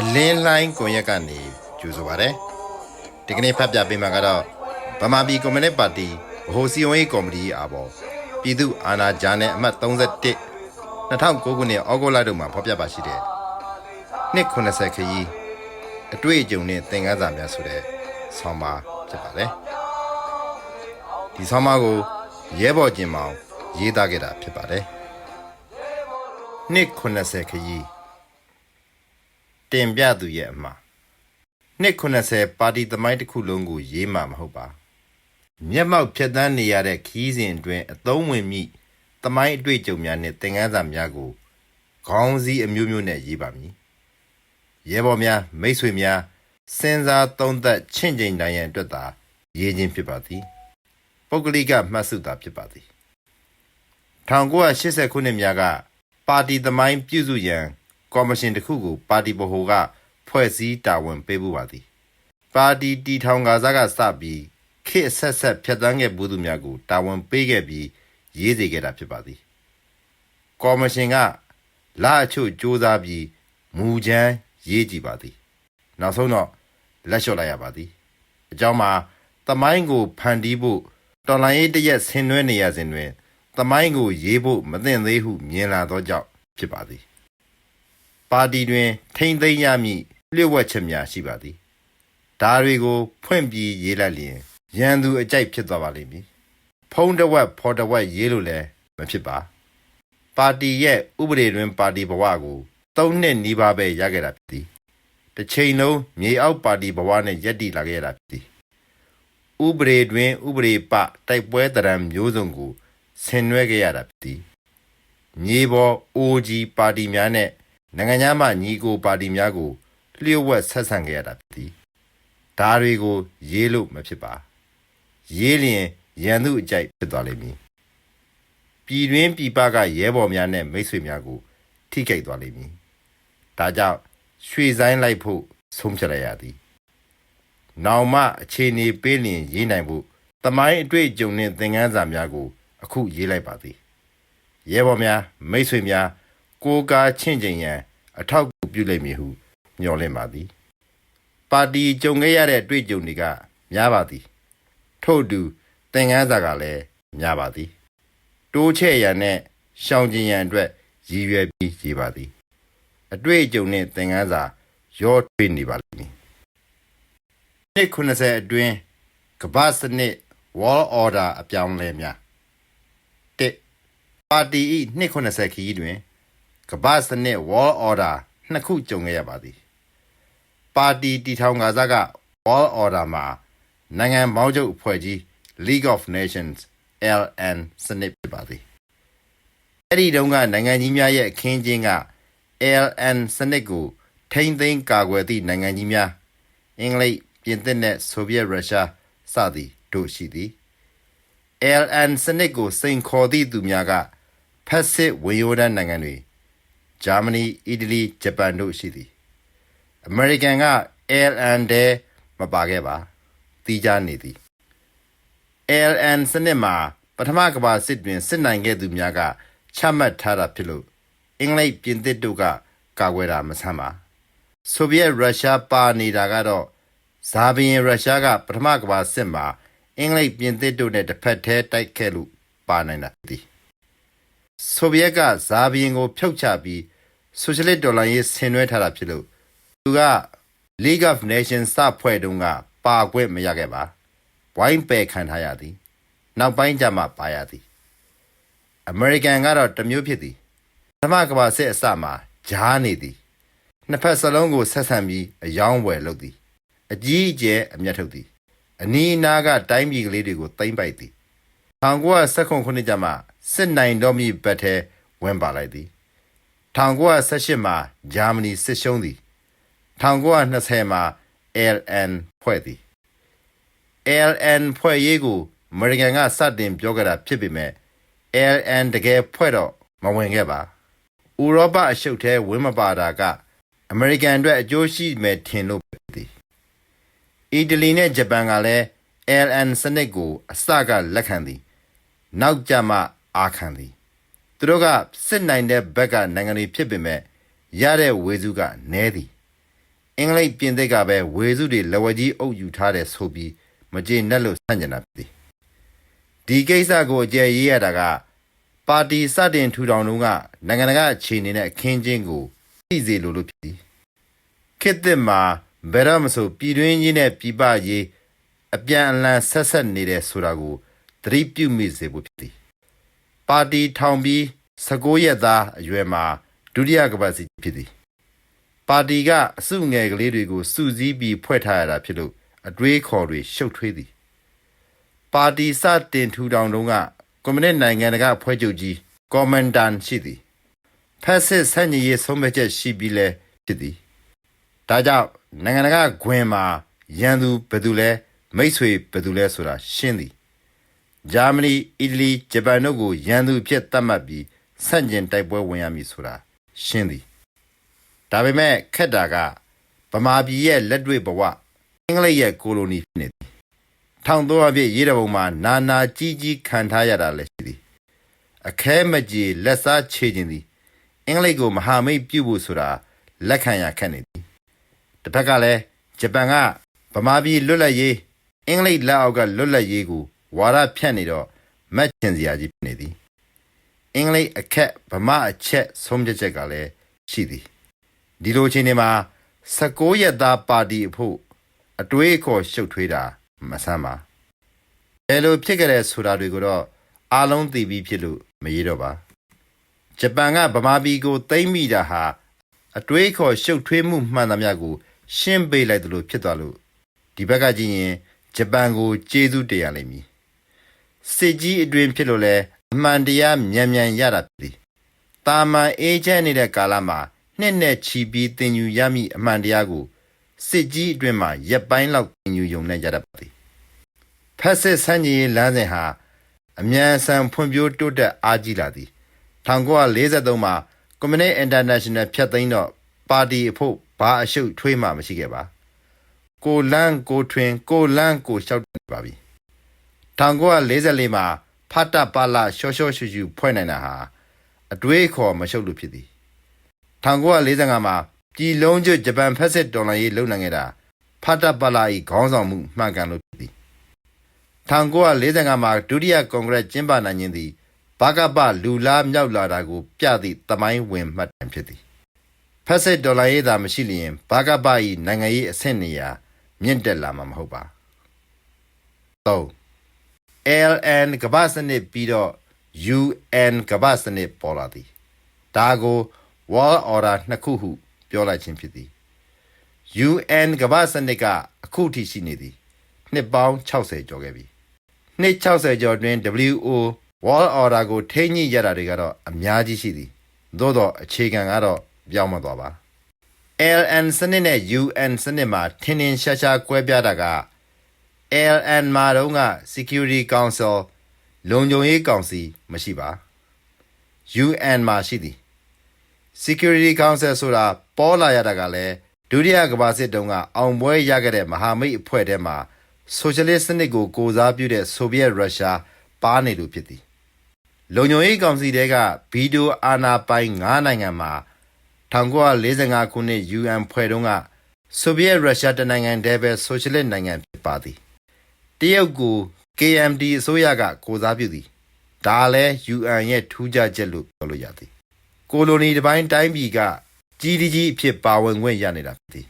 အလင်းလိုင်းကွန်ရက်ကနေကြိုဆိုပါရစေဒီကနေ့ဖတ်ပြပေးမှာကတော့ဗမာပြည်ကွန်မြူနစ်ပါတီဗဟိုစီယုံရေးကော်မတီအားပေါ်ပြည်သူအာဏာကြားနဲ့အမှတ်31 2009ခုနှစ်ဩဂုတ်လတို့မှာဖော်ပြပါရှိတဲ့နှစ်80ခရီးအတွေ့အကြုံနဲ့သင်ခန်းစာများဆိုတဲ့ဆောင်းပါးဖြစ်ပါတယ်ဒီဆောင်းပါးကို ရဲဘော်ကျင်မောင်ရေးသားခဲ့တာဖြစ်ပါတယ်နှစ်80ခရီးတင်ပြသူရဲ့အမှားနှစ်80ပါတီသမိုင်းတစ်ခုလုံးကိုရေးမှာမဟုတ်ပါမျက်မှောက်ဖြတ်သန်းနေရတဲ့ခီးစဉ်အတွင်းအသုံးဝင်မိသမိုင်းအတွေ့အကြုံများနဲ့သင်ခန်းစာများကိုခေါင်းစည်းအမျိုးမျိုးနဲ့ရေးပါမည်ရဲဘော်များမိတ်ဆွေများစဉ်းစားသုံးသပ်ချင့်ချိန်နိုင်ရန်အတွက်သာရေးခြင်းဖြစ်ပါသည် ပုဂ္ဂလိကမှတ်စုသာဖြစ်ပါသည်1980ခုနှစ်များကပါတီသမိုင်းပြုစုရန်ကော်မရှင်တစ်ခုကိုပါတီဗဟိုကဖွဲ့စည်းတာဝန်ပေးမှုပါသည် ပါတီတီထောင်ကစားကစပြီးခေတ်ဆက်ဆက်ဖြတ်သန်းခဲ့ဘူးသူများကိုတာဝန်ပေးခဲ့ပြီးရေးစေခဲ့တာဖြစ်ပါသည်ကော်မရှင်ကလာအချို့စ조사ပြီးမူချမ်းရေးကြည့်ပါသည် နောက်ဆုံးတော့လက်လျှော့လိုက်ရပါသည်အကြောင်းမှာသမိုင်းကိုဖန်တီးဖို့ တော်လိုင်းရေးတရက်ဆင်နွှဲနေရစဉ်တွင်သမိုင်းကိုရေးဖို့မသင့်သေးဟုမြင်လာသောကြောင့်ဖြစ်ပါသည်ပါတီတွင် ထိမ့်သိမ်းရမည့်လျှို့ဝှက်ချက်များရှိပါသည်ဒါတွေကိုဖွင့်ပြီးရေးလိုက်လျင်ရန်သူအကြိုက်ဖြစ်သွားပါလိမ့်မည်ဖုံးတစ်ဝက်ဖော်တစ်ဝက်ရေးလို့လည်းမဖြစ်ပါ ပါတီရဲ့ဥပဒေတွင်ပါတီဘဝကို၃နှစ်နီးပါးပဲရခဲ့တာဖြစ်သည်တစ်ချိန်လုံးမြေအောက်ပါတီဘဝနဲ့ယက်တီလာခဲ့ရတာဖြစ်သည် ဥပဒေတွင် ဥပဒေပတိုက်ပွဲတရံမျိုးစုံကိုဆင်နွှဲခဲ့ရတာဖြစ်သည်မြေပေါ် OG ပါတီများနဲ့နိုင်ငံသားမှညီကိုပါတီများကိုလျှို့ဝှက်ဆက်ဆံခဲ့ရတာဖြစ်သည်ဒါတွေကို ရေးလို့မဖြစ်ပါ ရေးလျင်ရန်သူအကြိုက်ဖြစ်သွားလိမ့်မည်ပြည်တွင်းပြည်ပကရဲဘော်များနဲ့မိတ်ဆွေများကိုထိခိုက်သွားလိမ့်မည်ဒါကြောင့်ရွှေဆိုင်လိုက်ဖို့ဆုံးဖြတ်လိုက်ရသည် နောင်မှအခြေအနေပေးလျင်ရေးနိုင်ဖို့တမိုင်းအတွေ့အကြုံနှင့်သင်ခန်းစာများကို အခုရေးလိုက်ပါသည်ရဲဘော်များမိတ်ဆွေများကိုးကားချင့်ချိန်ရန်အထောက်အကူပြုလိမ့်မည်ဟုမျှော်လင့်ပါသည် ပါတီကြုံခဲ့ရတဲ့တွေ့ကြုံတွေကများပါသည် ထို့အတူသင်ခန်းစာကလည်းများပါသည် တိုးချဲ့ရန်နဲ့ရှောင်ကျင်ရန်အတွက်ရည်ရွယ်ပြီးရေးပါသည် အတွေ့အကြုံနှင့်သင်ခန်းစာရောတွေ့နေပါလိမ့်မည် နှစ်90အတွင်းကမ္ဘာစနစ် Wall Order အပြောင်းအလဲများတစ်ပါတီ၏နှစ်90ခရီးတွင်ကမ္ဘာစနစ် Wall Order နှစ်ခုကြုံခဲ့ရပါသည်ပါတီတီထောင်ကစားက Wall Order မှာနိုင်ငံပေါင်းချုပ်အဖွဲ့ကြီး League of Nations LN စနစ်ဖြစ်ပါသည်အဲ့ဒီတုန်းကနိုင်ငံကြီးများရဲ့အခင်းကျင်းက LN စနစ်ကိုထိမ့်သိမ်းကာကွယ်သည့်နိုင်ငံကြီးများအင်္ဂလိပ် ပြင်သစ်နဲ့ဆိုဗီယက်ရုရှားစသည်တို့ရှိသည် LN စနစ်ကိုစိန်ခေါ်သည့်သူများကဖက်စစ်ဝင်ရိုးတန်းနိုင်ငံတွေဂျာမနီအီတလီဂျပန်တို့ရှိသည်အမေရိကန်က LN တဲမပါခဲ့ပါတီးခြားနေသည် LN စနစ်မှာပထမကမ္ဘာစစ်တွင်စစ်နိုင်ခဲ့သူများကချမှတ်ထားတာဖြစ်လို့အင်္ဂလိပ်ပြင်သစ်တို့ကကာကွယ်တာမဆန်းပါဆိုဗီယက်ရုရှားပါနေတာကတော့ ဇာဘီရင်ရုရှားကပထမကမ္ဘာစစ်မှာအင်္ဂလိပ်ပြင်သစ်တို့နဲ့တစ်ဖက်တည်းတိုက်ခဲ့လို့ပါနိုင်တာသည်ဆိုဗီယက်ကဇာဘီယင်ကိုဖျောက်ချပြီးဆိုရှယ်လစ်ဒေါ်လာရေးဆင်နွှဲထားတာဖြစ်လို့သူက League of Nations စဖွဲ့တုန်းကပါခွင့်မရခဲ့ပါဝိုင်းပယ်ခံထားရသည် နောက်ပိုင်းကျမှပါရသည်အမေရိကန်ကတော့တစ်မျိုးဖြစ်သည်ပထမကမ္ဘာစစ်အစမှာဂျားနေသည်နှစ်ဖက်စလုံးကိုဆက်ဆံပြီးအယောင်းဝယ်လုပ်သည် အကြီးအကျယ်အမျက်ထုတ်သည်အနီးအနားကတိုင်းပြည်ကလေးတွေကိုသိမ့်ပိုက်သည်1919ခုနှစ်ကျမှစစ်နိုင်တော်မူဘက်ထဲဝင်ပါလိုက်သည်1918မှာဂျာမနီစစ်ရှုံးသည်1920မှာ LN ဖွဲ့သည် LN ဖွဲ့ရေးကိုအမေရိကန်ကစတင်ပြောကြတာဖြစ်ပေမဲ့ LN တကယ်ဖွဲ့တော့မဝင်ခဲ့ပါဥရောပအရှုပ်ထဲဝင်မပါတာကအမေရိကန်အတွက်အကျိုးရှိမယ်ထင်လို့ဖြစ်သည် အီတလီနဲ့ဂျပန်ကလည်း LN စနစ်ကို အစကလက်ခံသည်နောက်ကြမှအာခံသည်သူတို့ကစစ်နိုင်တဲ့ဘက်ကနိုင်ငံတွေဖြစ်ပေမဲ့ရတဲ့ဝေစုကနည်းသည်အင်္ဂလိပ်ပြင်သစ်ကပဲဝေစုတွေလက်ဝဲကြီးအုပ်ယူထားတဲ့ဆိုပြီးမကြေနပ်လို့ဆန့်ကျင်တာဖြစ်သည်ဒီကိစ္စကိုအကျယ်ရေးရတာကပါတီစတင်ထူထောင်တုန်းကနိုင်ငံတကာအခြေအနေနဲ့အခင်းချင်းကိုသိစေလိုလို့ဖြစ်သည်ခေတ်သစ်မှာ ဘယ်တော့မဆိုပြည်တွင်းကြီးနဲ့ပြည်ပကြီးအပြန်အလှန်ဆက်ဆက်နေတယ်ဆိုတာကိုသတိပြုမိစေဖို့ဖြစ်သည်ပါတီထောင်ပြီး19ရက်သားအရွယ်မှာဒုတိယကပတ်စီဖြစ်သည်ပါတီကအစုငယ်ကလေးတွေကိုစုစည်းပြီးဖွဲ့ထားရတာဖြစ်လို့အတွေးခေါ်တွေရှုပ်ထွေးသည်ပါတီစတင်ထူထောင်တုန်းကကွန်မြူနစ်နိုင်ငံတကာဖွဲ့ချုပ်ကြီးကော်မန်တန်ရှိသည်ဖက်စစ်ဆန့်ကျင်ရေးဆုံးဖြတ်ချက်ရှိပြီးလဲဖြစ်သည် ဒါကြောင့်နိုင်ငံတကာဂွင်မှာရန်သူဘယ်သူလဲမိတ်ဆွေဘယ်သူလဲဆိုတာရှင်းသည်ဂျာမနီအီတလီဂျပန်တို့ကိုရန်သူအဖြစ်သတ်မှတ်ပြီးဆန့်ကျင်တိုက်ပွဲဝင်ရမည်ဆိုတာရှင်းသည်ဒါပေမဲ့ခက်တာကဗမာပြည်ရဲ့လက်တွေ့ဘဝအင်္ဂလိပ်ရဲ့ကိုလိုနီဖြစ်နေသည်ထောင်သောအဖြစ်ရေးတပုံမှာနာနာကြီးကြီးခံထားရတာလည်းရှိသည်အခဲမကြီးလက်စားချေခြင်းသည်အင်္ဂလိပ်ကိုမဟာမိတ်ပြုဖို့ဆိုတာလက်ခံရခက်နေသည် တစ်ဖက်ကလည်းဂျပန်ကဗမာပြည်လွတ်လပ်ရေးအင်္ဂလိပ်လက်အောက်ကလွတ်လပ်ရေးကိုဝါဒဖြန့်နေတော့မတ်ချင်စရာကြီးဖြစ်နေသည်အင်္ဂလိပ်အခက်ဗမာအချက်ဆုံးဖြတ်ချက်ကလည်းရှိသည်ဒီလိုချင်းနေမှာ16ရက်သားပါတီအဖို့အတွေးအခေါ်ရှုပ်ထွေးတာမဆမ်းပါဘယ်လိုဖြစ်ကြတဲ့ဆိုတာတွေကိုတော့အားလုံးသိပြီးဖြစ်လို့မရေးတော့ပါဂျပန်ကဗမာပြည်ကိုသိမ်းမိတာဟာအတွေးအခေါ်ရှုပ်ထွေးမှုမှန်သမျှကို ရှင်းပေးလိုက်သလိုဖြစ်သွားလို့ဒီဘက်ကကြည့်ရင်ဂျပန်ကိုကျေးဇူးတရားလိမ့်မည်စစ်ကြီးအတွင်ဖြစ်လို့လဲအမှန်တရားမြန်မြန်ရတာဖြစ်သည်။တာမန်အေးချမ်းနေတဲ့ကာလမှာနှစ်နဲ့ချီပြီးသင်ယူရမည့်အမှန်တရားကိုစစ်ကြီးအတွင်မှာရက်ပိုင်းလောက်သင်ယူယုံနဲ့ရတတ်ပါသည်။ဖက်စစ်ဆန်းကြီးရေးလမ်းစဉ်ဟာအမြန်ဆန်ဖွံ့ဖြိုးတိုးတက်အားကြီးလာသည်1943မှာကွန်မြူနစ်အင်တာနေရှင်နယ်ဖြတ်သိမ်းတော့ပါတီအဖို့ ဘာအရှုပ်ထွေးမှမရှိခဲ့ပါ။ကိုလန်းကိုထွင်ကိုလန်းကိုလျှောက်နေပါပြီ။1944မှာဖတ်တပါလာရှော့ရှော့ရှူရှူဖွဲ့နိုင်တာဟာအတွေးအခေါ်မရှုပ်လို့ဖြစ်သည်1945မှာပြည်လုံးကျွတ်ဂျပန်ဖက်စစ်တော်လှန်ရေးလုပ်နိုင်ခဲ့တာဖတ်တပါလာ၏ခေါင်းဆောင်မှုမှန်ကန်လို့ဖြစ်သည်1945မှာဒုတိယကွန်ဂရက်ကျင်းပနိုင်ခြင်းသည်ဘာကပလူလားမြောက်လာတာကို ပြသည့်သမိုင်းဝင်မှတ်တမ်းဖြစ်သည် ဖက်စစ်တော်လှန်ရေးသာမရှိလျင်ဘာကပ၏နိုင်ငံရေးအဆင့်နေရာမြင့်တက်လာမှာမဟုတ်ပါ3 LN ကမ္ဘာစနစ်ပြီးတော့ UN ကမ္ဘာစနစ်ပေါ်လာသည်ဒါကို World Order နှစ်ခုဟုပြောလိုက်ခြင်းဖြစ်သည် UN ကမ္ဘာစနစ်ကအခုထိရှိနေသည်နှစ်ပေါင်း60ကျော်ခဲ့ပြီနှစ်60ကျော်တွင် WO World Order ကိုထိန်းညှိရတာတွေကတော့အများကြီးရှိသည်သို့တော့အခြေခံကတော့ ပြောင်းမသွားပါ LN စနစ်နဲ့ UN စနစ်မှာထင်းထင်းရှားရှားကွဲပြားတာက LN မှာတော့က Security Council လုံခြုံရေးကောင်စီမရှိပါ UN မှာရှိသည် Security Council ဆိုတာပေါ်လာရတာကလည်းဒုတိယကမ္ဘာစစ်တုန်းကအောင်ပွဲရခဲ့တဲ့မဟာမိတ်အဖွဲ့ထဲမှာဆိုရှယ်လစ်စနစ်ကိုကိုစားပြုတဲ့ဆိုဗီယက်ရုရှားပါနေလို့ဖြစ်သည်လုံခြုံရေးကောင်စီတဲကဗီဒိုအာနာပိုင်9နိုင်ငံမှာ 1945ခုနှစ် UN ဖွဲ့တုန်းက ဆိုဗီယက်ရုရှားတနိုင်ငံတည်းပဲ ဆိုရှယ်လစ်နိုင်ငံဖြစ်ပါသည်တရုတ်ကို KMD အစိုးရက ကိုစားပြုသည်ဒါလည်း UN ရဲ့ထူးခြားချက်လို့ပြောလို့ရသည်ကိုလိုနီတစ်ပိုင်းတိုင်းပြည်ကကြီးကြီးကြီးအဖြစ်ပါဝင်ခွင့်ရနေတာဖြစ်သည်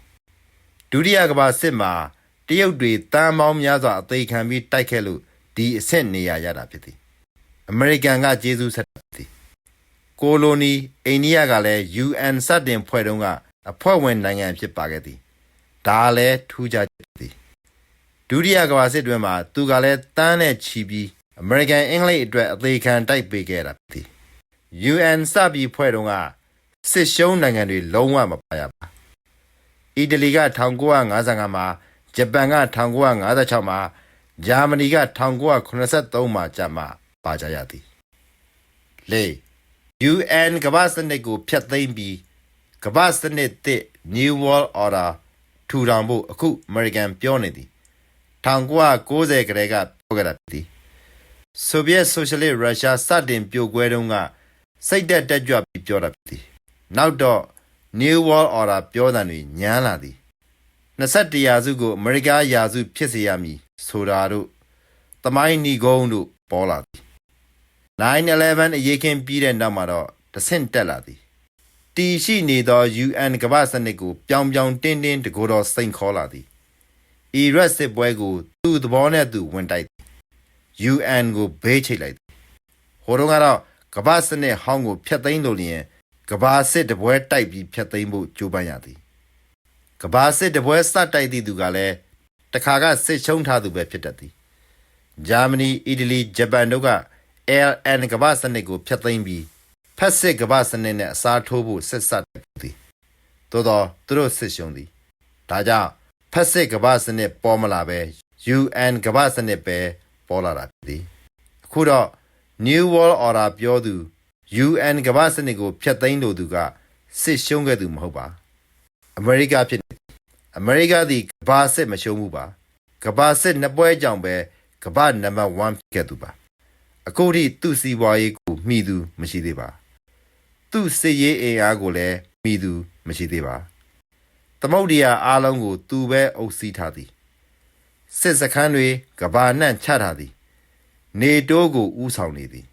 ဒုတိယကမ္ဘာစစ်မှာတရုတ်တွေတန်ပေါင်းများစွာအသေးခံပြီးတိုက်ခဲ့လို့ဒီအဆင့်နေရာရတာဖြစ်သည်အမေရိကန်ကကျေးဇူးဆက်တာဖြစ်သည် ကိုလိုနီအိန္ဒိယကလည်း UN စတင်ဖွဲ့တုန်းကအဖွဲ့ဝင်နိုင်ငံဖြစ်ပါခဲ့သည်ဒါလည်းထူးခြားချက်ဖြစ်သည်ဒုတိယကမ္ဘာစစ်တွင်မှာသူကလည်းတန်းနဲ့ချီပြီးအမေရိကန်အင်္ဂလိပ်အတွက်အသေးခံတိုက်ပေးခဲ့တာဖြစ်သည် UN စပြီးဖွဲ့တုန်းကစစ်ရှုံးနိုင်ငံတွေလုံးဝမပါရပါအီတလီက1955မှာဂျပန်က1956မှာဂျာမနီက1983မှာကြာမှပါကြရသည်လေ UN ကမ္ဘာစနစ်ကိုဖျက်သိမ်းပြီးကမ္ဘာစနစ်သစ် New World Order ထူထောင်ဖို့အခုအမေရိကန်ပြောနေသည်1990ကတည်းကပြောခဲ့တာဖြစ်သည်ဆိုဗီယက်ဆိုရှယ်လစ်ရုရှားစတင်ပြိုကွဲတုန်းကစိတ်သက်တက်ကြွပြီးပြောတာဖြစ်သည်နောက်တော့ New World Order ပြောတဲ့တွေညမ်းလာသည်21ရာစုကိုအမေရိကရာစုဖြစ်စေရမည်ဆိုတာတို့သမိုင်းနီကုန်းတို့ပေါ်လာသည် 9/11အရေးခင်းပြီးတဲ့နောက်မှာတော့တဆင့်တက်လာသည်တီရှိနေသော UN ကမ္ဘာစနစ်ကိုပြောင်ပြောင်တင်းတင်းတကိုယ်တော်စိန်ခေါ်လာသည်အီရတ်စစ်ပွဲကိုသူ့သဘောနဲ့သူဝင်တိုက်သည် UN ကိုဘေးချိတ်လိုက်သည်ဟိုတုန်းကတော့ကမ္ဘာစနစ်ဟောင်းကိုဖျက်သိမ်းလို့လျင်ကမ္ဘာစစ်တပွဲတိုက်ပြီးဖျက်သိမ်းဖို့ကြိုးပမ်းရသည်ကမ္ဘာစစ်တပွဲစတိုက်သည့်သူကလည်းတခါကစစ်ချုံထားသူပဲဖြစ်တတ်သည်ဂျာမနီအီတလီဂျပန်တို့က LN ကမ္ဘာစနစ်ကိုဖျက်သိမ်းပြီးဖက်စစ်ကမ္ဘာစနစ်နဲ့အစားထိုးဖို့ဆက်ဆက်သည်သို့တော့သူတို့စစ်ရှုံးသည်ဒါကြောင့်ဖက်စစ်ကမ္ဘာစနစ်ပေါ်မလာပဲ UN ကမ္ဘာစနစ်ပဲပေါ်လာတာဖြစ်သည်အခုတော့ New World Order ပြောသူ UN ကမ္ဘာစနစ်ကိုဖျက်သိမ်းလိုသူကစစ်ရှုံးခဲ့သူမဟုတ်ပါအမေရိကဖြစ်နေသည်အမေရိကသည်ကမ္ဘာစစ်မရှုံးဘူးပါကမ္ဘာစစ်နှစ်ပွဲကြောင့်ပဲကမ္ဘာနံပါတ်1ဖြစ်ခဲ့သူပါ အခုထိသူ့စီးပွားရေးကိုမှီသူမရှိသေးပါသူ့စစ်ရေးအင်အားကိုလည်းမှီသူမရှိသေးပါသမုတ်တရားအားလုံးကို သူပဲအုပ်စီးထားသည်စစ်စခန်းတွေကဘာနှံ့ချထားသည် နေတိုးကိုဥဆောင်နေသည်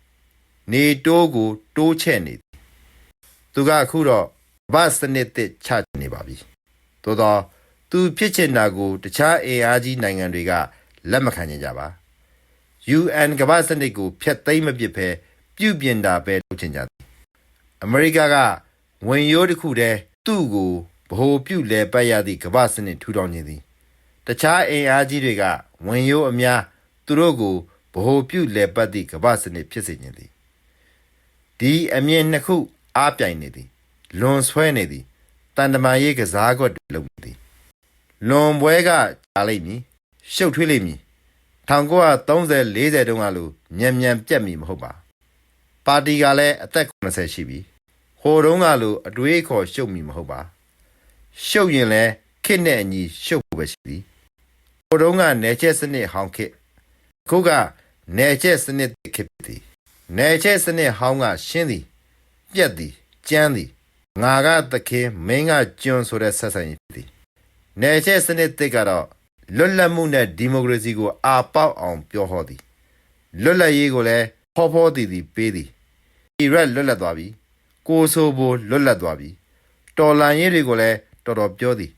နေတိုးကို တိုးချဲ့နေသည် သူကအခုတော့ဗတ်စနစ်တစ်ချနေပါပြီသို့တော့သူဖြစ်ချင်တာကို တခြားအင်အားကြီးနိုင်ငံတွေကလက်မခံကြကြပါ UN ကမ္ဘာစနစ်ကိုဖျက်သိမ်းမပစ်ဘဲပြုပြင်တာပဲလုပ်ချင်ကြသည်အမေရိကကဝင်ရိုးတစ်ခုတည်းသူ့ကိုဗဟိုပြုလဲပတ်ရသည့်ကမ္ဘာစနစ်ထူထောင်ခြင်းသည်တခြားအင်အားကြီးတွေကဝင်ရိုးအများသူတို့ကိုဗဟိုပြုလဲပတ်သည့်ကမ္ဘာစနစ်ဖြစ်စေခြင်းသည်ဒီအမြင်နှစ်ခုအားပြိုင်နေသည် လွန်ဆွဲနေသည်တန်တမာရေးကစားကွက်တွေလုပ်နေသည်လွန်ပွဲကကြာလိမ့်မည်ရှုပ်ထွေးလိမ့်မည် 1930 40တုန်းကလိုညံညံပြက်မည်မဟုတ်ပါပါတီကလည်းအသက်80ရှိပြီဟိုတုန်းကလိုအတွေးအခေါ်ရှုပ်မည်မဟုတ်ပါရှုပ်ရင်လည်းခစ်နဲ့အညီရှုပ်ဖို့ပဲရှိသည်ဟိုတုန်းကနေချက်စနစ်ဟောင်းခစ်အခုကနေချက်စနစ်ခစ်သည်နေချက်စနစ်ဟောင်းကရှင်းသည်ပြက်သည်ကြမ်းသည်ငါကသခင်မင်းကကျွန်းဆိုတဲ့ဆက်ဆံရေးဖြစ်သည်နေချက်စနစ်တစ်ကတော့ လွတ်လပ်မှုနဲ့ဒီမိုကရေစီကို အာပေါက်အောင်ပြောဟောသည်လွတ်လပ်ရေးကိုလည်းဖောဖောတည်တည်ပေးသည်အီရတ်လွတ်လပ်သွားပြီကိုဆိုဘိုလွတ်လပ်သွားပြီတော်လန်ရေးတွေကိုလည်းတော်တော်ပြောသည်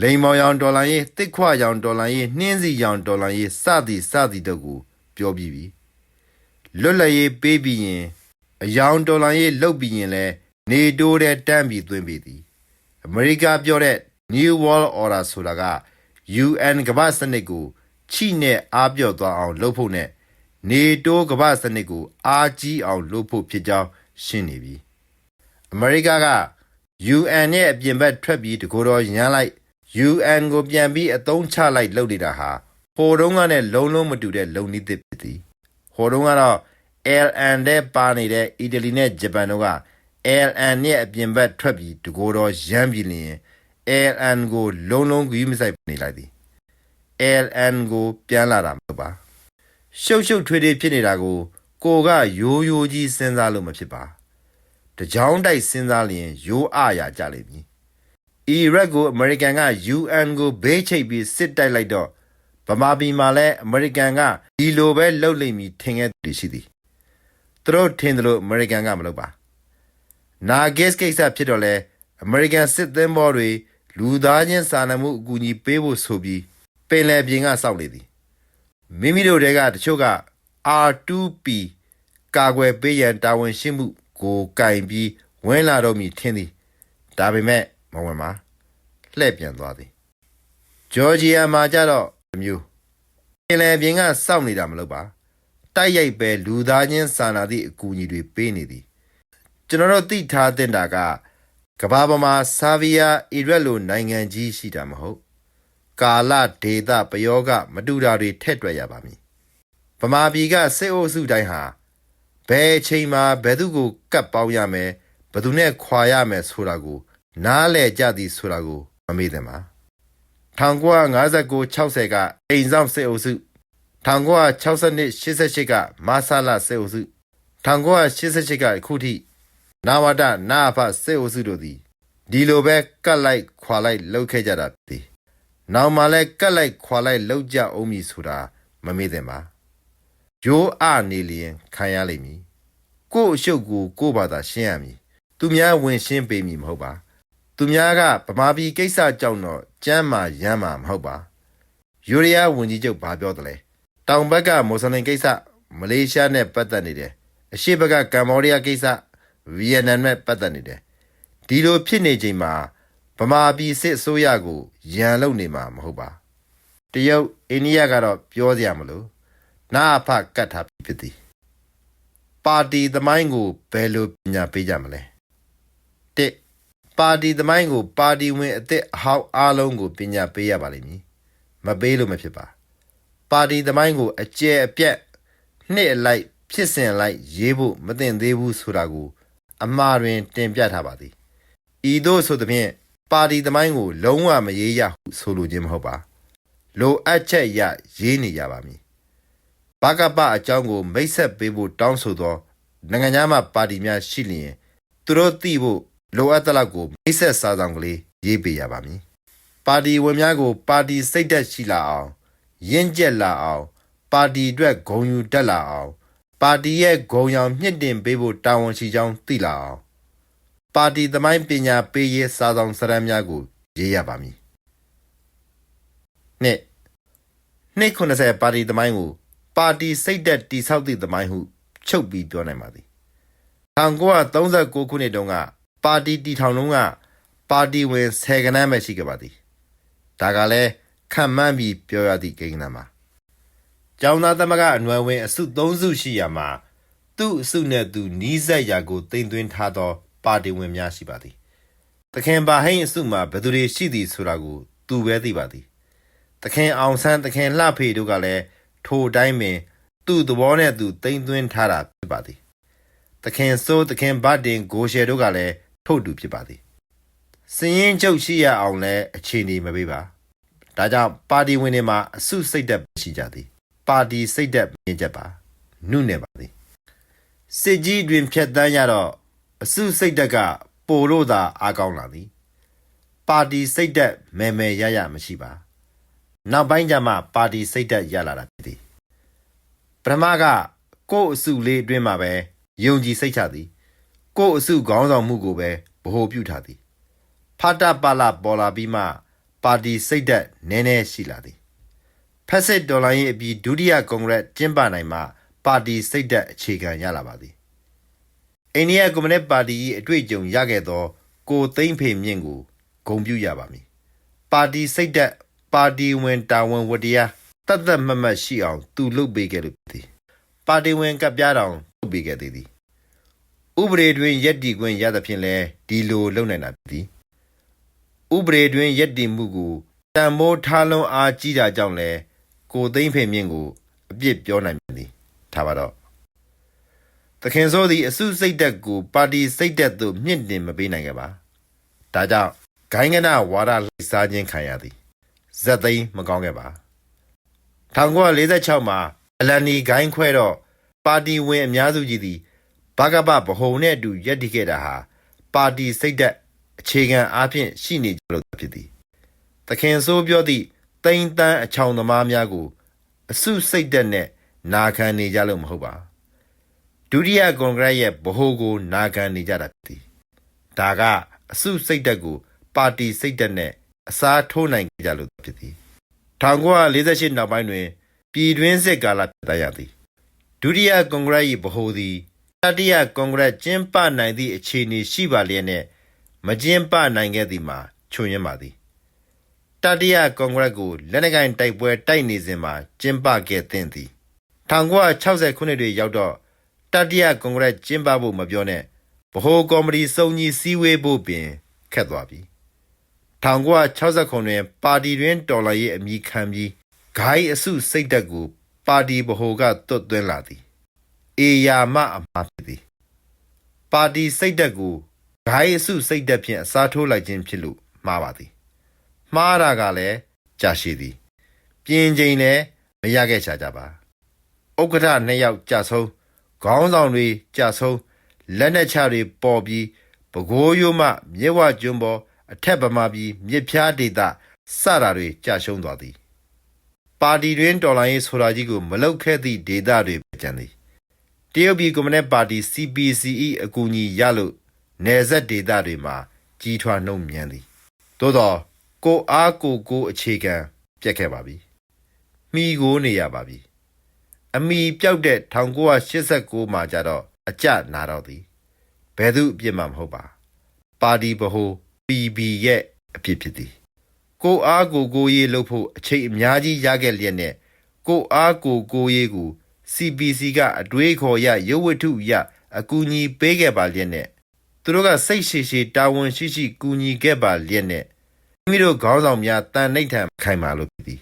လိန်မောင်ရောင်တော်လန်ရေးတစ်ခွရောင်တော်လန်ရေးနှင်းစီရောင်တော်လန်ရေးစသည်စသည်တို့ကိုပြောပြီးပြီလွတ်လပ်ရေးပေးပြီးရင်အယောင်တော်လန်ရေးလုတ်ပြီးရင်လည်းနေတိုးတဲ့တန်းပြီးသွင်းပြီးသည်အမေရိကပြောတဲ့ New World Order ဆိုတာက UN ကမ္ဘာစနစ်ကိုချိနဲ့အားပြော့သွားအောင်လုပ်ဖို့နဲ့နေတိုးကမ္ဘာစနစ်ကိုအားကြီးအောင်လုပ်ဖို့ဖြစ်ကြောင်းရှင်းနေပြီအမေရိကက UN ရဲ့အပြင်ဘက်ထွက်ပြီးတကိုယ်တော်ရမ်းလိုက် UN ကိုပြန်ပြီးအသုံးချလိုက်လုပ်နေတာဟာဟိုတုန်းကနဲ့လုံးလုံးမတူတဲ့လုံနည်းသစ်ဖြစ်သည်ဟိုတုန်းကတော့ LN တဲ့ပါနေတဲ့အီတလီနဲ့ဂျပန်တို့က LN ရဲ့အပြင်ဘက်ထွက်ပြီးတကိုယ်တော်ရမ်းပြီးလျင် LN ကိုလုံးလုံးကြီးမဆိုင်နေလိုက်သည် LN ကိုပြန်လာတာမဟုတ်ပါရှုပ်ရှုပ်ထွေးထွေးဖြစ်နေတာကို ကိုကရိုးရိုးကြီးစဉ်းစားလို့မဖြစ်ပါတကြောင်တိုက်စဉ်းစားလျင်ရိုးအရာကြလိမ့်မည်အီရတ်ကိုအမေရိကန်က UN ကိုဘေးချိတ်ပြီးစစ်တိုက်လိုက်တော့ဗမာပြည်မှာလည်းအမေရိကန်ကဒီလိုပဲလှုပ်လိမ့်မည်ထင်ခဲ့သူရှိသည်သူတို့ထင်တယ်လို့အမေရိကန်ကမလုပ်ပါနာဂစ်ကိစ္စဖြစ်တော့လဲအမေရိကန်စစ်သင်းဘောတွေ လူသားချင်းစာနာမှုအကူအညီပေးဖို့ဆိုပြီးပင်လယ်ပြင်ကစောင့်နေသည်မိမိတို့တွေကတချို့က R2P ကာကွယ်ပေးရန်တာဝန်ရှိမှုကိုကင်ပြီးဝင်လာတော့မည်ထင်သည်ဒါပေမဲ့မဝင်ပါလှည့်ပြန်သွားသည်ဂျော်ဂျီယာမှာကြတော့အမျိုးပင်လယ်ပြင်ကစောင့်နေတာမလုပ်ပါတိုက်ရိုက်ပဲလူသားချင်းစာနာသည့်အကူအညီတွေပေးနေသည်ကျွန်တော်တို့သိထားတဲ့တာက ကဘာပေါ်မှာဆာဗီယာအီရက်လိုနိုင်ငံကြီးရှိတာမဟုတ်ကာလဒေတာပယောဂမတူတာတွေထက်တွက်ရပါမည်ဗမာပြည်ကစစ်အုပ်စုတိုင်းဟာဘယ်အချိန်မှာဘယ်သူကိုကတ်ပေါင်းရမယ်ဘယ်သူနဲ့ခွာရမယ်ဆိုတာကို နားလဲကြသည်ဆိုတာကိုမမေ့သင့်ပါ1959 60ကအိမ်ဆောင်စစ်အုပ်စု1962-88ကမာဆာလာစေအုပ်စု1988ကအခုထိ နာဝဒနာအဖစေအုပ်စုတို့သည်ဒီလိုပဲကတ်လိုက်ခွာလိုက်လှုပ်ခဲ့ကြတာဖြစ်သည်နောက်မှလည်းကတ်လိုက်ခွာလိုက်လှုပ်ကြအောင်မည်ဆိုတာမမေ့သင့်ပါရိုးအနေလျင်ခံရလိမ့်မည်ကို့အရှုပ်ကိုကို့ဘာသာရှင်းရမည်သူများဝင်ရှင်းပေးမည်မဟုတ်ပါ သူများကဗမာပြည်ကိစ္စကြောင့်တော့ကြမ်းမာရမ်းမာမဟုတ်ပါယူရီးယားဝန်ကြီးချုပ်ဘာပြောသလဲတောင်ဘက်ကမွတ်စလင်ကိစ္စမလေးရှားနဲ့ပတ်သက်နေတယ်အရှေ့ဘက်ကကမ္ဘောဒီးယားကိစ္စ ဗီယက်နမ်နဲ့ပတ်သက်နေတယ်ဒီလိုဖြစ်နေချိန်မှာဗမာပြည်စစ်အစိုးရကိုရန်လုပ်နေမှာမဟုတ်ပါတရုတ်အိန္ဒိယကတော့ပြောစရာမလိုနာအဖကတ်ထားဖြစ်သည်ပါတီသမိုင်းကိုဘယ်လိုပညာပေးကြမလဲတစ်ပါတီသမိုင်းကိုပါတီဝင်အသစ်အဟောင်းအားလုံးကိုပညာပေးရပါလိမ့်မည်မပေးလို့မဖြစ်ပါပါတီသမိုင်းကိုအကျယ်အပြတ်နှစ်အလိုက်ဖြစ်စဉ်အလိုက်ရေးဖို့မသင့်သေးဘူးဆိုတာကို အမှားတွင်တင်ပြထားပါသည်ဤသို့ဆိုသဖြင့်ပါတီသမိုင်းကို လုံးဝမရေးရဟုဆိုလိုခြင်းမဟုတ်ပါလိုအပ်ချက်ရရေးနေရပါမည်ဘကပအကြောင်းကို မိတ်ဆက်ပေးဖို့တောင်းဆိုသောနိုင်ငံသားမှပါတီများရှိလျင်သူတို့သိဖို့လိုအပ်တဲ့လောက်ကိုမိတ်ဆက်စာဆောင်ကလေးရေးပေးရပါမည်။ပါတီဝင်များကို ပါတီစိတ်သက်ရှိလာအောင်ရင့်ကျက်လာအောင် ပါတီအတွက်ဂုဏ်ယူတတ်လာအောင် ပါတီရဲ့ဂုဏ်ရောင်မြင့်တင်ပေးဖို့တာဝန်ရှိကြောင်းသိလာအောင်ပါတီသမိုင်းပညာပေးရေးစာဆောင်စရမ်းများကိုရေးရပါမည်။နှစ်နှစ်90ပါတီသမိုင်းကိုပါတီစိတ်သက်တိဆောက်သည့်သမိုင်းဟုချုပ်ပြီးပြောနိုင်ပါသည်။1939ခုနှစ်တုန်းကပါတီတီထောင်လုံးကပါတီဝင်ဆယ်ကနန်းပဲရှိခဲ့ပါသည်ဒါကလည်းခံမှန်းပြီးပြောရသည့်ကိန်းဂဏန်းပါ ကျောင်းသားသမဂ္ဂအနွယ်ဝင်အစု၃စုရှိရာမှာသူ့အစုနဲ့သူနီးစပ်ရာကိုတင်သွင်းထားသော ပါတီဝင်များရှိပါသည်တခင်ပါဟိန်းအစုမှာဘယ်သူတွေရှိသည်ဆိုတာကို သူပဲသိပါသည်တခင်အောင်ဆန်းတခင်လှဖေတို့ကလည်းထိုအတိုင်းပင် သူ့သဘောနဲ့သူတင်သွင်းထားတာဖြစ်ပါသည်သခင်စိုးသခင်ဘတ်တင်ဂိုရှယ်တို့ကလည်းထို့တူဖြစ်ပါသည်စည်ရင်ချုပ်ရှိရအောင်လဲအခြေအနေမပေးပါဒါကြောင့်ပါတီဝင်တွေမှာအစုစိတ်သက်ရှိကြသည် ပါတီစိတ်သက်မြင့်ချက်ပါနုနယ်ပါသည်စစ်ကြီးတွင်ဖြတ်တန်းရတော့အစုစိတ်သက်ကပိုလို့သာအားကောင်းလာသည်ပါတီစိတ်သက်မဲမဲရရမရှိပါနောက်ပိုင်းကျမှပါတီစိတ်သက်ရလာတာဖြစ်သည်ပထမကကိုယ့်အစုလေးအတွင်းမှာပဲယုံကြည်စိတ်ချသည်ကိုယ့်အစုခေါင်းဆောင်မှုကိုပဲဗဟိုပြုထားသည်ဖာတာပါလာပေါ်လာပြီးမှ ပါတီစိတ်သက်နည်းနည်းရှိလာသည် ဖက်စစ်ဒေါ်လာရေးအပြီးဒုတိယကွန်ဂရက်ကျင်းပနိုင်မှပါတီစိတ်သက်အခြေခံရလာပါသည်အိန္ဒိယကွန်မြူနစ်ပါတီ၏အတွေ့အကြုံရခဲ့သော ကိုသိမ့်ဖေမြင့်ကိုဂုဏ်ပြုရပါမည်ပါတီစိတ်သက်ပါတီဝင်တာဝန်ဝတ္တရားတတ်တတ်မတ်မတ်ရှိအောင် သူလုပ်ပေးခဲ့လို့ဖြစ်သည်ပါတီဝင်ကပ်ပြားတောင်ထုတ်ပေးခဲ့သေးသည်ဥပဒေတွင်ယက်တီခွင့်ရသဖြင့်လဲဒီလိုလုပ်နိုင်တာဖြစ်သည်ဥပဒေတွင်ယက်တီမှုကိုတန်မိုးထားလုံးအားကြီးတာကြောင့်လဲ ကိုသိမ့်ဖေမြင့်ကိုအပြစ်ပြောနိုင်ပြန်သည်ထားပါတော့သခင်စောသည်အစုစိတ်သက်ကိုပါတီစိတ်သက်သို့မြင့်တင်မပေးနိုင်ခဲ့ပါဒါကြောင့်ဂိုင်းကနဝါဒလိုက်စားခြင်းခံရသည်ဇက်သိမ်းမကောင်းခဲ့ပါ1946မှာအလန်နီဂိုင်းခွဲတော့ပါတီဝင်အများစုကြီးသည်ဘကပဗဟုံနဲ့အတူရက်တည်ခဲ့တာဟာပါတီစိတ်သက်အခြေခံအားဖြင့်ရှိနေကြလို့ဖြစ်သည်သခင်ဆိုးပြောသည့် တိမ်တန်းအချောင်သမားများကို အစုစိတ်သက်နဲ့နာခံနေကြလို့မဟုတ်ပါဒုတိယကွန်ဂရက်ရဲ့ဗဟိုကိုနာခံနေကြတာဖြစ်သည်ဒါကအစုစိတ်သက်ကို ပါတီစိတ်သက်နဲ့အစားထိုးနိုင်ကြလို့ဖြစ်သည်1948နောက်ပိုင်းတွင် ပြည်တွင်းစစ်ကာလဖြစ်တတ်ရသည်ဒုတိယကွန်ဂရက်၏ဗဟိုသည်တတိယကွန်ဂရက်ကျင်းပနိုင်သည့်အခြေအနေရှိပါလျက်နှင့်မကျင်းပနိုင်ခဲ့သည်မှာချွန်ရင်းပါသည် တတိယကွန်ဂရက်ကိုလက်နက်ကိုင်တိုက်ပွဲတိုက်နေစဉ်မှာကျင်းပခဲ့သင့်သည်1960ခုနှစ်တွင်ရောက်တော့တတိယကွန်ဂရက်ကျင်းပဖို့မပြောနဲ့ဗဟိုကော်မတီစုံကြီးစည်းဝေးဖို့ပင်ခက်သွားပြီ1960ခုတွင်ပါတီတွင်တော်လှန်ရေးအမိခံပြီးဂိုင်းအစုစိတ်သက်ကိုပါတီဗဟိုကတွတ်သွင်းလာသည်အေယာမအမှားဖြစ်သည်ပါတီစိတ်သက်ကိုဂိုင်းအစုစိတ်သက်ဖြင့်အစားထိုးလိုက်ခြင်းဖြစ်လို့မှားပါသည် မှားတာကလည်းကြာရှည်သည်ပြင်းချိန်လည်းရခဲ့ချာကြပါဥက္ကဋ္ဌနှစ်ယောက်ကြာဆုံးခေါင်းဆောင်တွေကြာဆုံးလက်နက်ချတွေပေါ်ပြီးပကိုးရိုးမှမြစ်ဝကျွန်းပေါ်အထက်ဗမာပြည်မြစ်ဖျားဒေသစတာတွေကြာရှုံးသွားသည် ပါတီတွင်တော်လိုင်းရေးဆိုတာကြီးကိုမလောက်ခဲ့သည့်ဒေတာတွေပဲကြံသည်တရုတ်ပြည်ကွန်မြူနစ်ပါတီ CPCE အကူအညီရလို့နယ်စပ်ဒေတာတွေမှာကြီးထွားနှုံမြန်သည်သို့တော့ ကိုအားကိုကိုအခြေခံပြက်ခဲ့ပါပြီမိကိုနေရပါပြီအမိပြောက်တဲ့1989မှာကြတော့အကြနာတော့သည်ဘယ်သူအပြစ်မှမဟုတ်ပါပါတီဗဟို PB ရဲ့အပြစ်ဖြစ်သည်ကိုအားကိုကိုရေးလုပ်ဖို့အချိန်အများကြီးရခဲ့လျက်နဲ့ကိုအားကိုကိုရေးကို CPC ကအတွေးခေါ်ရရုပ်ဝတ္ထုရအကူအညီပေးခဲ့ပါလျက်နဲ့သူတို့ကစိတ်ရှည်ရှည်တာဝန်ရှိရှိကူညီခဲ့ပါလျက်နဲ့ မိမိတို့ခေါင်းဆောင်များတန်နှိမ့်ထန်ခိုင်မာလို့ဖြစ်သည်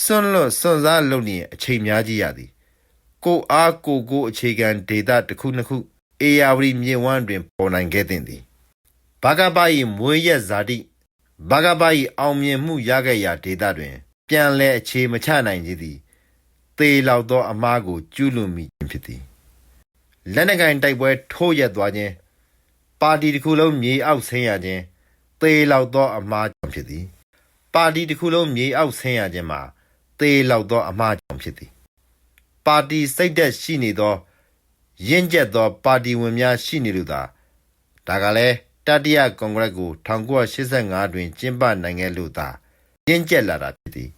စွန့်လွတ်စွန့်စားလုပ်နေရင်အချိန်များကြီးရသည် ကိုအားကိုကိုအခြေခံဒေတာတစ်ခုနှစ်ခုအေယာဝတီမြေဝမ်းတွင်ပေါ်နိုင်ခဲ့သည်သည်ဘာကပါ၏မွေးရက်ဇာတိဘဂဘ၏အောင်မြင်မှုရခဲ့ရာဒေသတွင် ပြန်လဲအခြေမချနိုင်ခြင်းသည်သေလောက်သောအမားကိုကျူးလွန်မိခြင်းဖြစ်သည်လက်နက်ကင်တိုက်ပွဲထိုးရက်သွားခြင်းပါတီတစ်ခုလုံးမြေအောက်ဆင်းရခြင်း သေလောက်သောအမားကြောင့်ဖြစ်သည် ပါတီတစ်ခုလုံးမြေအောက်ဆင်းရခြင်းမှာသေလောက်သောအမားကြောင့်ဖြစ်သည်ပါတီစိတ်သက်ရှိနေသောရင့်ကျက်သော ပါတီဝင်များရှိနေလို့သာဒါကလည်းတတိယကွန်ဂရက်ကို1985တွင်ကျင်းပနိုင်ခဲ့လို့သာရင့်ကျက်လာတာဖြစ်သည်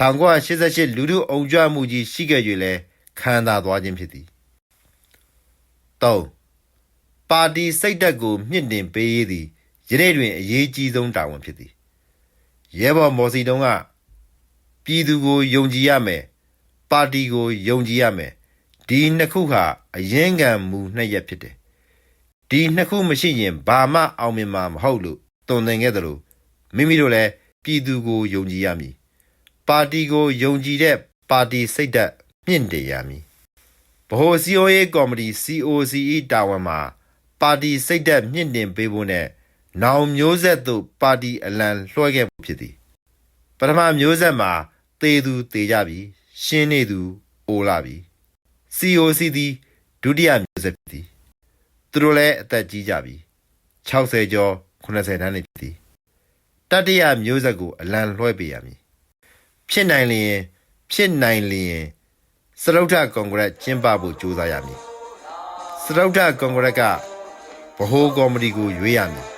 1988လူထုအုံကြွမှုကြီးရှိခဲ့၍လည်းခံသာသွားခြင်းဖြစ်သည်3ပါတီစိတ်ဓာတ်ကိုမြင့်တင်ပေးရသည် ယနေ့တွင်အရေးကြီးဆုံးတာဝန်ဖြစ်သည်ရဲဘော်မော်စီတုံးကပြည်သူကိုယုံကြည်ရမယ်ပါတီကိုယုံကြည်ရမယ်ဒီနှစ်ခုဟာအရင်ကံမူနှစ်ရက်ဖြစ်တယ်ဒီနှစ်ခုမရှိရင်ဘာမှအောင်မြင်မှာမဟုတ်လို့တုံသင်ခဲ့သလိုမိမိတို့လည်းပြည်သူကိုယုံကြည်ရမည်ပါတီကိုယုံကြည်တဲ့ပါတီစိတ်ဓာတ်မြင့်တင်ရမည်ဗဟိုစီအိုရေးကော်မတီ COCE တာဝန်မှာပါတီစိတ်ဓာတ်မြင့်တင်ပေးဖို့နဲ့ နောင်မျိုးဆက်သို့ပါတီအလံလွှဲခဲ့ဖို့ဖြစ်သည်ပထမမျိုးဆက်မှာတေသူတေကြပြီရှင်းနေသူအိုလာပြီ COC သည်ဒုတိယမျိုးဆက်ဖြစ်သည်သူတို့လည်းအသက်ကြီးကြပြီ60ကျော်80တန်းနေဖြစ်သည်တတိယမျိုးဆက်ကိုအလံလွှဲပေးရမည်ဖြစ်နိုင်လျင်ဖြစ်နိုင်လျင်စရုပ်ထကွန်ဂရက်ကျင်းပဖို့ကြိုးစားရမည်စရုပ်ထကွန်ဂရက်ကဗဟိုကော်မတီကိုရွေးရမည်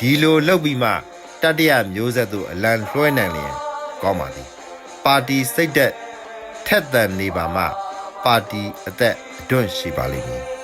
ဒီလိုလုပ်ပြီးမှတတိယမျိုးဆက်သို့အလံလွှဲနိုင်လျင်ကောင်းပါသည်ပါတီစိတ်သက်ထက်သန်နေပါမှ ပါတီအသက်အတွန့်ရှိပါလိမ့်မည်